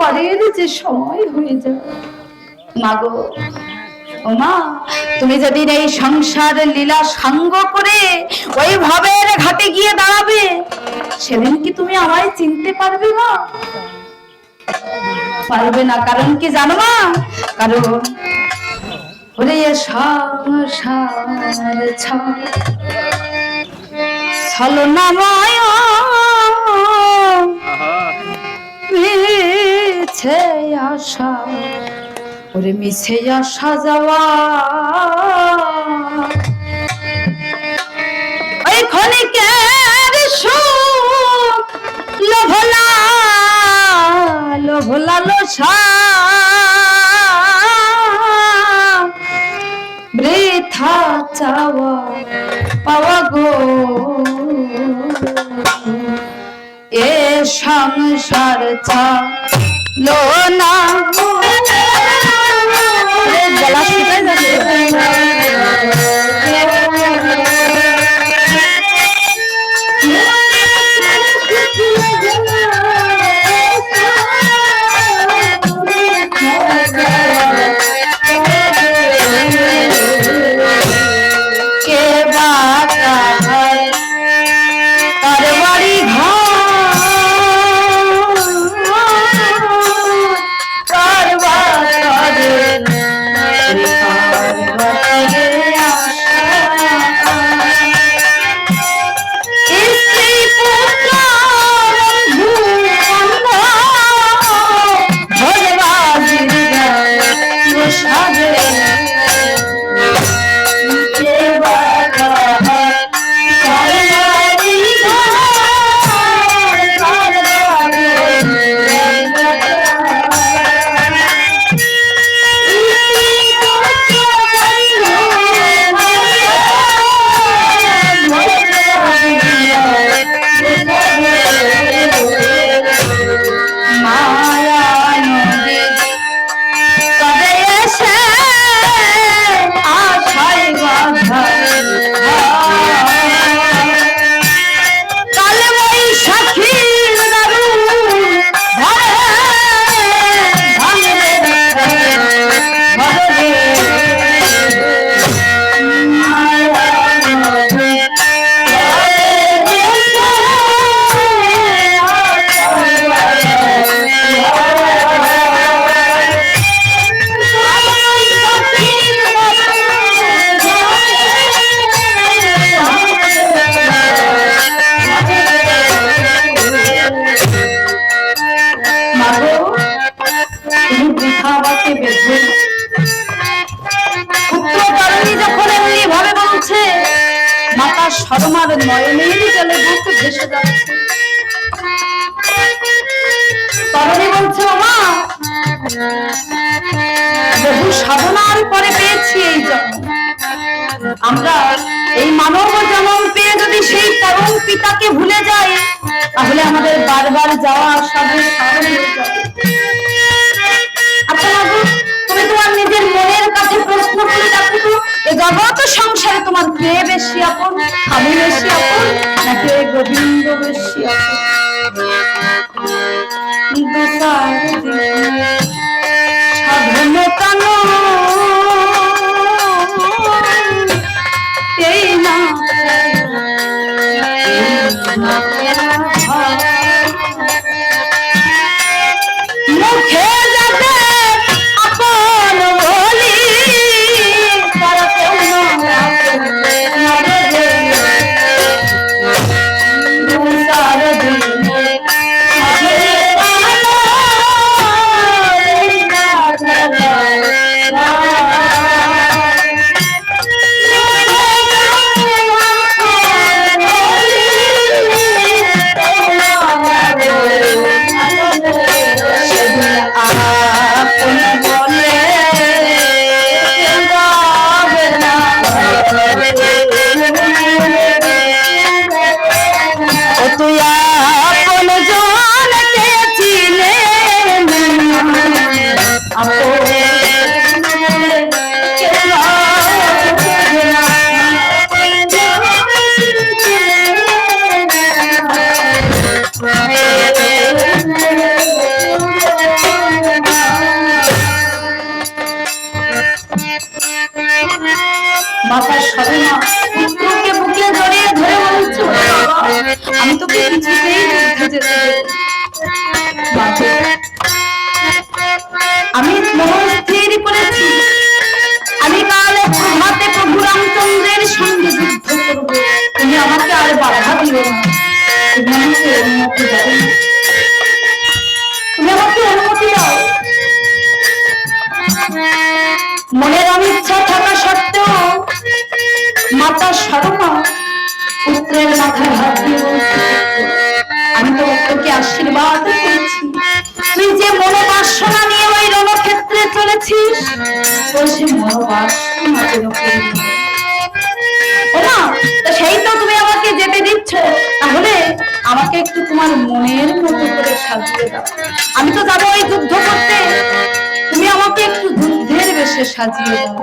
পরের যে সময় হয়ে যায় মাগো তুমি যদি এই সংসার লীলা সাঙ্গ করে ওই ভবের ঘাটে গিয়ে দাঁড়াবে, সেদিন কি তুমি আমায় চিনতে পারবে মা? পারবে না, কারণ কি জানো মা? কারণ ওরে সংসার ছলনাময় মিছে আশা, ওরে মিছে আসা যাওয়া। ওই ক্ষণিকের সুখ, লোভলা লোভলা লোসা বৃথা চাওয়া পাওয়া গো। এ সংসার চালো না আমাকে বেঁধে মা বহু সাধনার পরে পেয়েছি এই জন্ম। আমরা এই মানব জন্ম পেয়ে যদি সেই পরম পিতাকে ভুলে যাই, তাহলে আমাদের বারবার যাওয়া আসাদের কারণ হয়ে যাবে। বাবু, তুমি তোমার নিজের মনের কাছে প্রশ্ন করে দেখো তো, এ জগৎ সংসারে তোমার কে বেশি আপন? আমি বেশি আপন, নাকি গোবিন্দ বেশি আপন? আমি তোকে আমি তো আশীর্বাদ করেছি তুই যে মনোবাসনা নিয়ে ওই রণক্ষেত্রে চলেছিস সেই তো তুমি আমাকে যেতে দিচ্ছ। তাহলে আমাকে একটু তোমার মনের মতো করে সাজিয়ে দাও। আমি তো যাব ওই যুদ্ধ করতে। তুমি আমাকে একটু যুদ্ধের বেশে সাজিয়ে দাও।